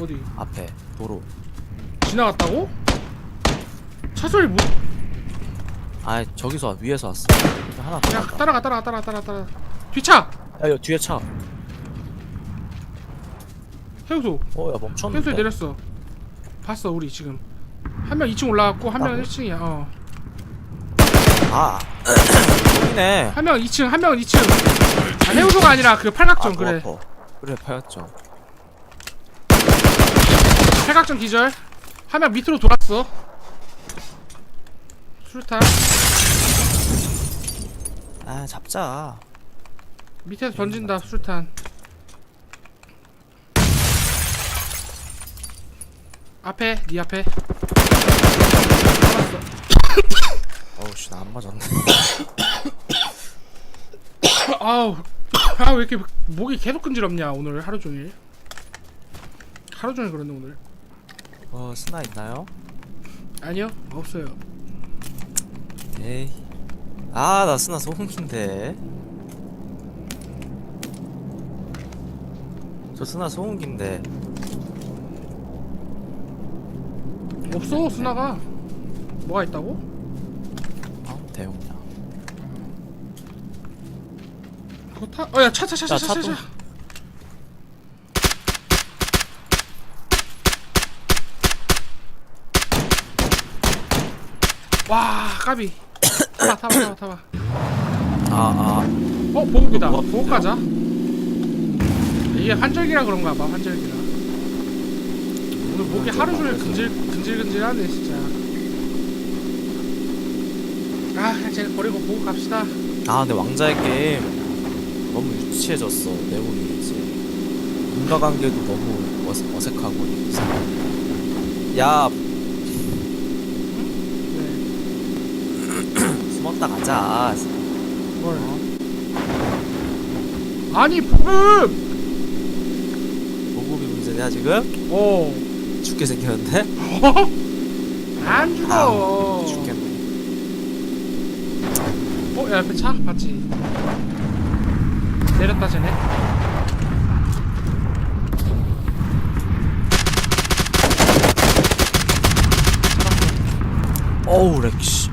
어디? 앞에 도로 지나갔다고? 차 소리 뭐? 아 저기서 위에서 왔어 하나 더야 따라가 따라가 따라가 따라가 따라. 뒤차 야 이거 뒤에 차 해우소. 어야 멈췄는데 해우소에 내렸어. 봤어 우리 지금. 한 명 2층 올라갔고 한 명은 봤다고? 1층이야. 어. 아 여기네 한 명은 2층, 한 명은 2층. 아, 해우소가 아니라 그 팔각정 그래. 그래 그래 파였죠 팔각정 기절. 한 명 밑으로 돌았어. 수류탄 아 잡자 밑에서 던진다 수류탄. 앞에 네 앞에. 어우씨 나 안 맞았네 아우 아 왜 이렇게 목이 계속 근지럽냐 오늘 하루 종일. 하루 종일 그러네 오늘. 어 스나 있나요? 아니요 없어요. 에이 아나 스나 소음기인데 저 스나 소음기인데 없어 수나가. 뭐가 있다고? 아 대용량 그거 타? 어야 차 차 차 차 야, 차 또- 차. 와 까비. 타봐 타봐 타봐 타봐. 아아 어 보급이다. 뭐, 보급 가자. 이게 환절기라 그런가 봐 환절기라. 오늘 목이 하루 종일 근질 근질근질하네 진짜. 아 그냥 쟤 버리고 보급 갑시다. 아 근데 왕자의 게임 너무 유치해졌어 내용이 이제 인과관계도 너무 어색, 어색하고. 야 네. 숨었다 가자 뭘? 아니 보급! 보급이 문제냐 지금? 어. 죽게 생겼는데? 안 죽어. 죽겠네 어, 야, 옆에 차 봤지? 내렸다 쟤네. 어우 렉씨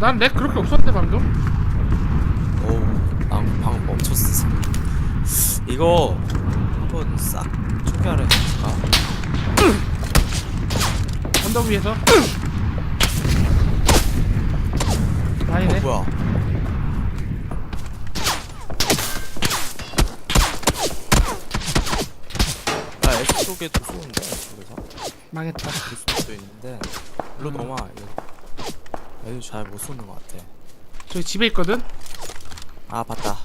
난 렉 그렇게 없었는데 방금. 어우 난 방금 멈췄어 이거 한번 싹 초기화를 해볼까? 언덕 위에서. 아니네. 어 뭐야 나 S 쪽에 도 쏘는데 그래서 망했다. 그럴 수도 있는데 일로 넘어 이거 애들 잘 못 쏘는 것 같아 저기 집에 있거든. 아 봤다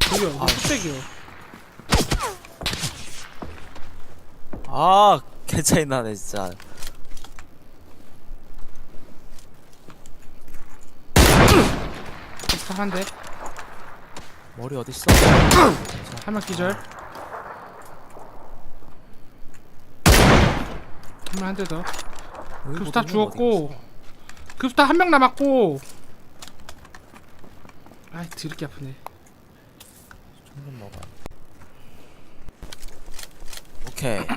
저기요. 아. 흑색이요. 아 개차이 나네 진짜 한 대. 머리 어딨어? 한명 기절. 한명한대 더. 급스타 죽었고. 급스타 한 명 남았고. 아이 드럽게 아프네. 좀좀 먹어 오케이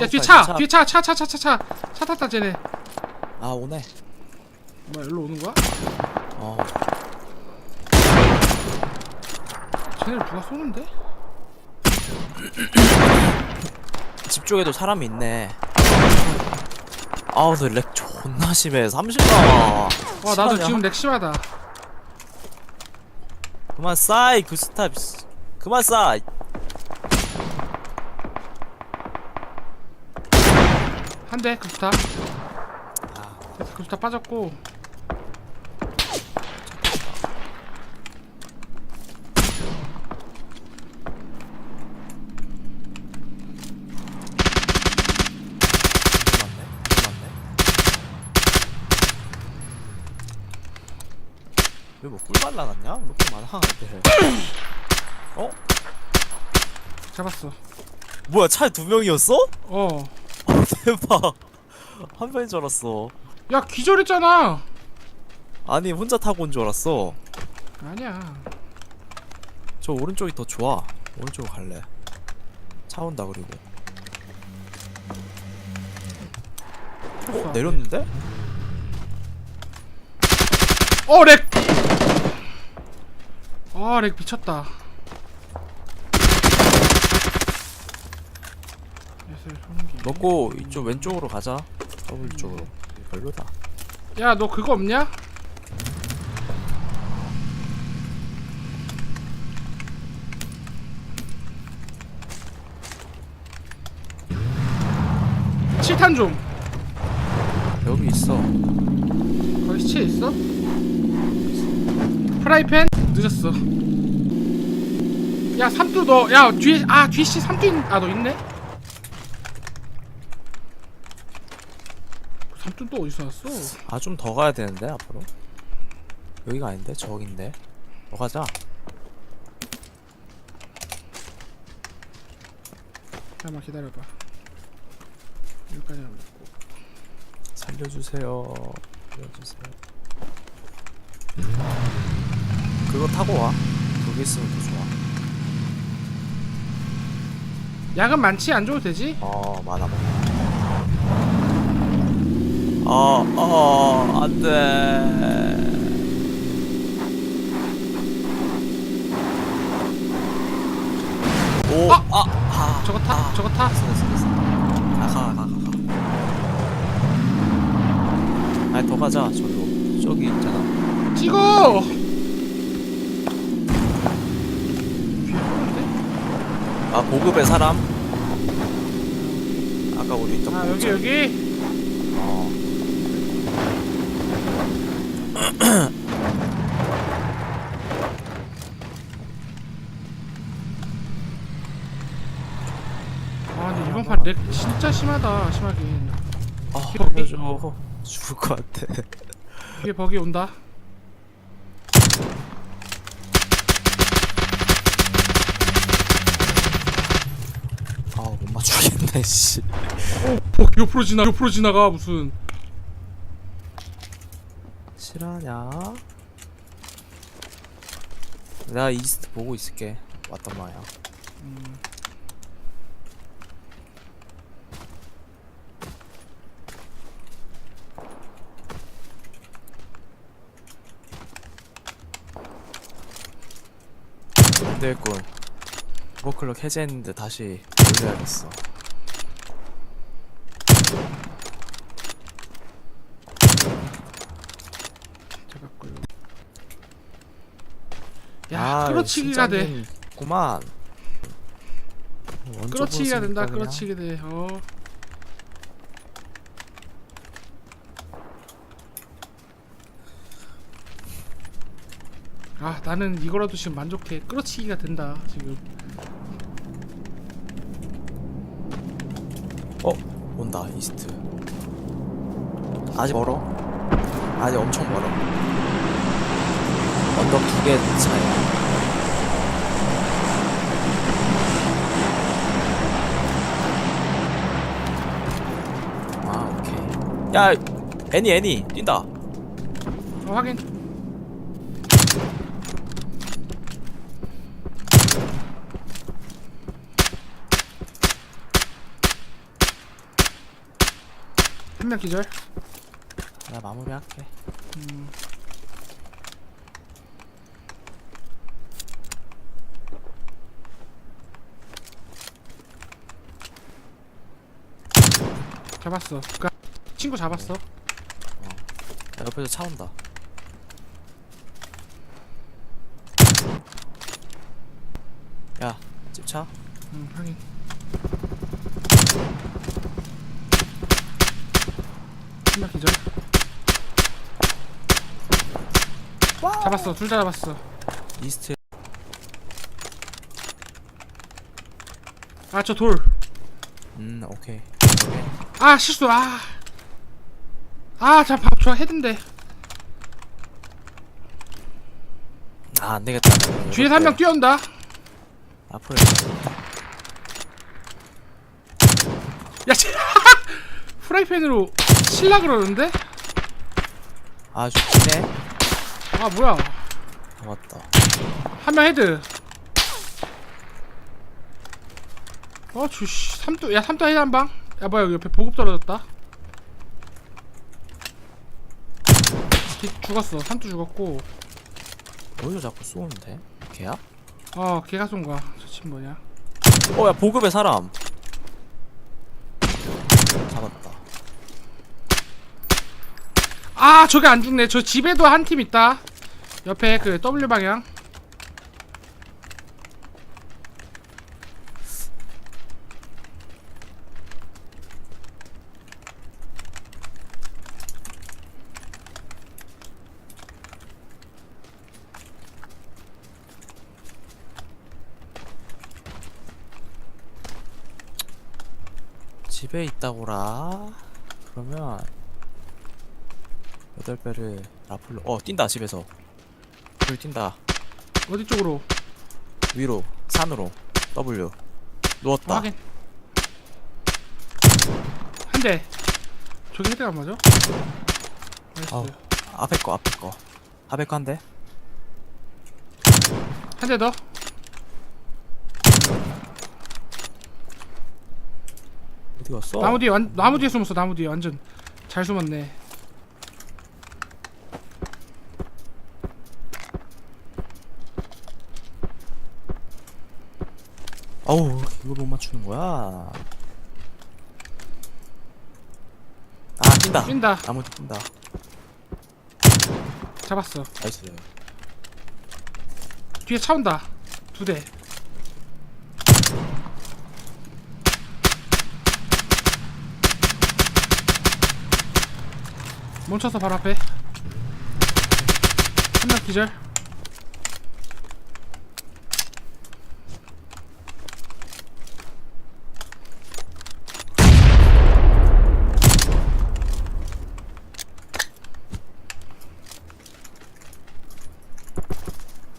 야 뒤에 차! 뒤에 차! 차! 차! 차! 차! 차! 차 탔다 쟤네. 아 오네 뭐야 일로 오는 거야? 어 쟤네를 누가 쏘는데? 집 쪽에도 사람이 있네. 아우, 너렉 존나 심해. 30가. 와 나도 지금 렉 심하다. 그만 싸이, 그 스탑. 그만 싸. 한대 급스타. 아, 급스타 빠졌고. 맞네. 맞네. 왜뭐 꿀 발라놨냐? 이렇게 많아, 애들. 어? 잡았어. 뭐야, 차에 두 명이었어? 어. 대박. 한 명인 줄 알았어. 야 기절했잖아. 아니, 혼자 타고 온 줄 알았어. 아니야 저 오른쪽이 더 좋아 오른쪽으로 갈래 차 온다 그리고. 어? 내렸는데? 어 렉! 아 렉 미쳤다. 예술 성기. 먹고 이쪽 왼쪽으로 가자. W 쪽으로. 별로다. 야 너 그거 없냐? 칠탄 좀. 여기 있어. 거기 시체 있어? 프라이팬? 늦었어. 야 삼뚜 너야 뒤에 아 뒤에 씨 삼뚜 아너 있네? 삼뚜 또 어디서 왔어? 아 좀 더 가야 되는데 앞으로? 여기가 아닌데? 저긴데? 더 가자. 잠깐만 기다려봐. 여기까지 하면 됐고 살려주세요. 살려주세요 그거 타고 와. 거기 있으면 더 좋아. 약은 많지? 안 줘도 되지? 어 많아 많아. 어 어 안 돼. 오! 아! 아! 아! 저거 타? 저거 타? 됐어 됐어 됐어. 가가 가 가 가. 아니 더 가자 저기로. 저기 있잖아. 찍어 뒤에 보는데? 아 보급의 사람? 아까 우리 있던 아 여기. 여기? 어. 아 근데 이번 판 렉 진짜 심하다 심하긴 아, 살려줘 죽을 것 같아. 뒤에 버기 온다 아못 맞추겠 네 씨. 어 옆으로 지나 옆으로 지나가 무슨. 실화냐? 내가 이스트 보고 있을게. 왔단 말이야. 안되겠군 오버클럭 해제했는데 다시 올려야겠어 잡았고요 야 끌어치기가 돼. 구만. 끌어치기가 된다 끌어치기 돼 어. 아 나는 이거라도 지금 만족해. 끌어치기가 된다 지금. 어 온다 이스트. 아직 멀어? 아직 엄청 멀어 언덕 두 개 차이야 아 오케이. 야 애니 애니 뛴다. 어 확인. 한 명 기절? 나 마무리할게. 음. 잡았어. 그 친구 잡았어. 야, 옆에서 차 온다. 야 집 차? 응 확인. 한명 기절. 잡았어. 둘 다 잡았어. 이스트. 아 저 돌. 음 오케이 아 실수 아. 아, 잠밥 좋아 헤든데. 아 안되겠다 뒤에서 한 명 뛰어온다. 앞으로 야, 쟤- 프라이팬으로 칠라 그러는데? 아 좋네 아, 뭐야? 잡았다 한 명 헤드. 어, 주씨. 삼도, 야, 삼도 헤드 한 방. 야, 뭐야, 여기 옆에 보급 떨어졌다. 기- 죽었어. 삼도 죽었고. 어디서 자꾸 쏘는데? 걔야? 어, 걔가 쏜 거야. 저친 뭐냐. 어야 보급의 사람 잡았다 아, 저게 안 죽네. 저 집에도 한 팀 있다. 옆에 그 W 방향. 집에 있다고라 그러면 여덟 배를 라플로 어 뛴다 집에서 불 뛴다 어디 쪽으로? 위로 산으로 W 누웠다 확인. 한 대. 저기 헤드가 안 맞아? 나이스. 아우. 앞에 거 앞에 거 앞에 거 한대 한 대 더. 어디 갔어? 나무 뒤에 완, 나무 뒤에 숨었어. 나무 뒤에 완전 잘 숨었네. 어우 이걸 못 맞추는 거야 아 뛴다 뛴다. 나무 뒤 뛴다 잡았어. 나이스 뒤에 차 온다. 두 대. 멈춰서 바로 앞에. 한 명 기절.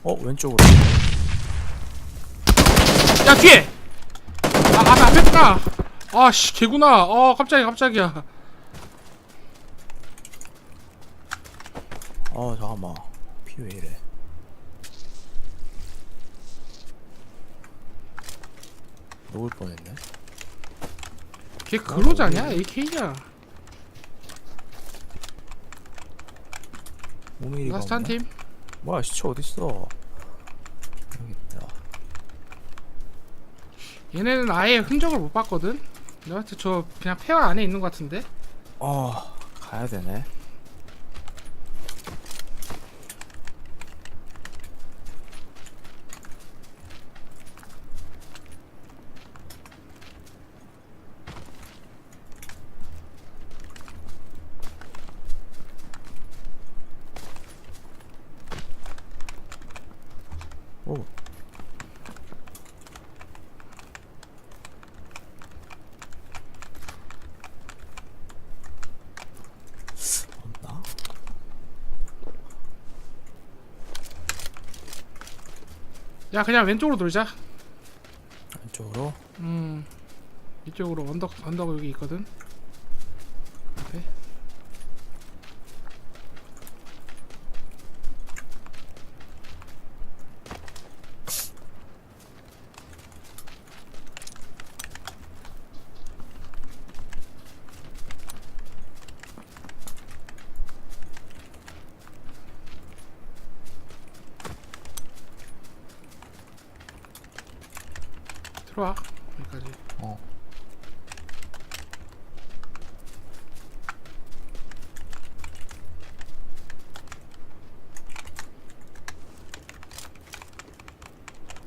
어 왼쪽으로 야 뒤에. 아 앞에 앞에 있구나. 아씨 개구나. 어 깜짝이야 깜짝이야. 어 잠깐만 피 왜 이래 녹을 뻔했네 걔 그로자냐? AK야. 5mm가 라스트 한 팀. 뭐야 시체 어딨어 여기 있다 얘네는 아예 흔적을 못 봤거든. 내가 봤을 때 저 그냥 폐허 안에 있는 것 같은데. 어 가야 되네 오 없나? 야 그냥 왼쪽으로 돌자. 왼쪽으로 음 이쪽으로 언덕 언덕 여기 있거든. 앞에. 들어와 여기까지. 어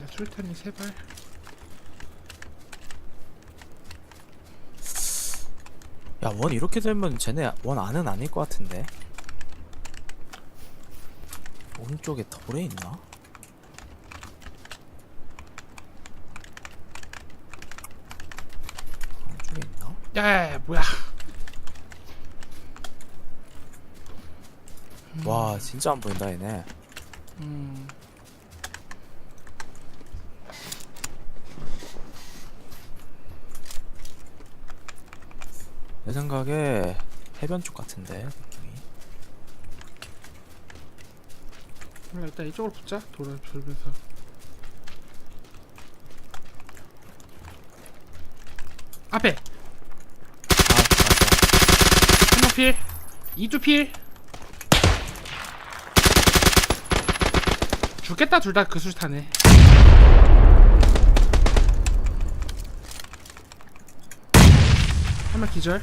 야 술탄이 세 발. 야, 원 이렇게 되면 쟤네 원 안은 아닐 것 같은데. 오른쪽에 돌에 있나? 오른쪽에 있나? 야야야 뭐야? 와, 진짜 안 보인다 얘네. 음. 내 생각에 해변 쪽 같은데 느낌이. 그럼 일단 이쪽으로 붙자 돌아 돌면서 앞에 아 맞다 한명 필. 이두 필. 죽겠다 둘 다. 그 수타네 한명 기절